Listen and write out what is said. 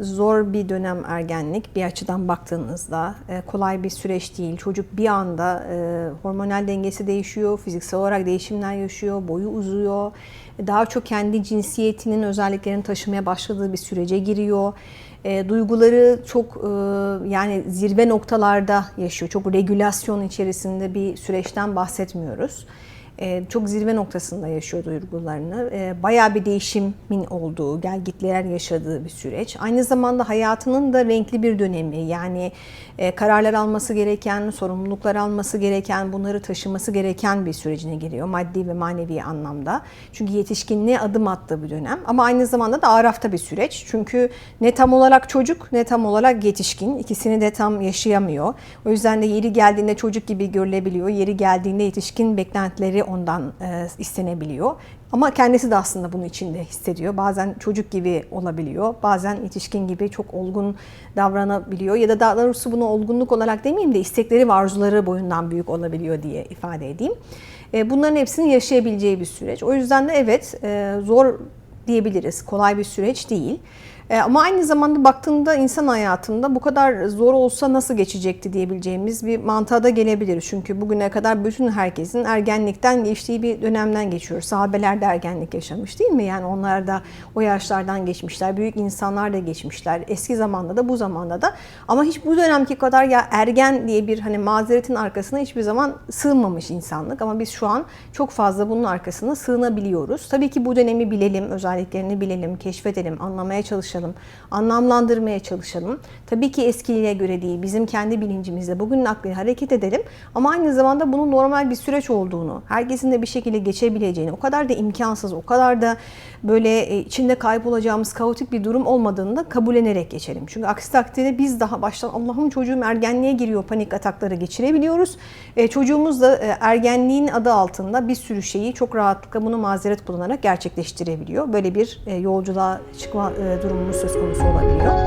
Zor bir dönem ergenlik bir açıdan baktığınızda e, kolay bir süreç değil. Çocuk bir anda e, hormonal dengesi değişiyor, fiziksel olarak değişimler yaşıyor, boyu uzuyor. Daha çok kendi cinsiyetinin özelliklerini taşımaya başladığı bir sürece giriyor. E, duyguları çok yani zirve noktalarda yaşıyor. Çok regülasyon içerisinde bir süreçten bahsetmiyoruz. E, çok zirve noktasında yaşıyor duygularını. E, bayağı bir değişimin olduğu, gelgitler yaşadığı bir süreç. Aynı zamanda hayatının da renkli bir dönemi. Yani e, kararlar alması gereken, sorumluluklar alması gereken, bunları taşıması gereken bir sürecine giriyor maddi ve manevi anlamda. Çünkü yetişkinliğe adım attığı bir dönem. Ama aynı zamanda da arafta bir süreç. Çünkü ne tam olarak çocuk ne tam olarak yetişkin. İkisini de tam yaşayamıyor. O yüzden de yeri geldiğinde çocuk gibi görülebiliyor. Yeri geldiğinde yetişkin beklentileri ondan e, istenebiliyor. Ama kendisi de aslında bunun içinde hissediyor. Bazen çocuk gibi olabiliyor, bazen yetişkin gibi çok olgun davranabiliyor ya da daha doğrusu bunu olgunluk olarak demeyeyim de istekleri ve arzuları boyundan büyük olabiliyor diye ifade edeyim. E, Bunların hepsini yaşayabileceği bir süreç. O yüzden de evet e, zor diyebiliriz. Kolay bir süreç değil. E, Ama aynı zamanda baktığında insan hayatında bu kadar zor olsa nasıl geçecekti diyebileceğimiz bir mantığa da gelebilir. Çünkü bugüne kadar bütün herkesin ergenlikten geçtiği bir dönemden geçiyor. Sahabeler de ergenlik yaşamış değil mi? Yani onlar da o yaşlardan geçmişler. Büyük insanlar da geçmişler. Eski zamanda da bu zamanda da. Ama hiç bu dönemki kadar ya ergen diye bir hani mazeretin arkasına hiçbir zaman sığmamış insanlık. Ama biz şu an çok fazla bunun arkasına sığınabiliyoruz. Tabii ki bu dönemi bilelim, özelliklerini bilelim, keşfedelim, anlamaya çalışalım, anlamlandırmaya çalışalım. Tabii ki eskiye göre değil, bizim kendi bilincimizle, bugünün aklıyla hareket edelim. Ama aynı zamanda bunun normal bir süreç olduğunu, herkesin de bir şekilde geçebileceğini, o kadar da imkansız, o kadar da böyle e, içinde kaybolacağımız kaotik bir durum olmadığını da kabullenerek geçelim. Çünkü aksi takdirde biz daha baştan Allah'ım çocuğum ergenliğe giriyor panik atakları geçirebiliyoruz. E, çocuğumuz da e, ergenliğin adı altında bir sürü şeyi çok rahatlıkla bunu mazeret kullanarak gerçekleştirebiliyor. Böyle bir yolculuğa çıkma e, Ramus'uz konusu olabiliyor.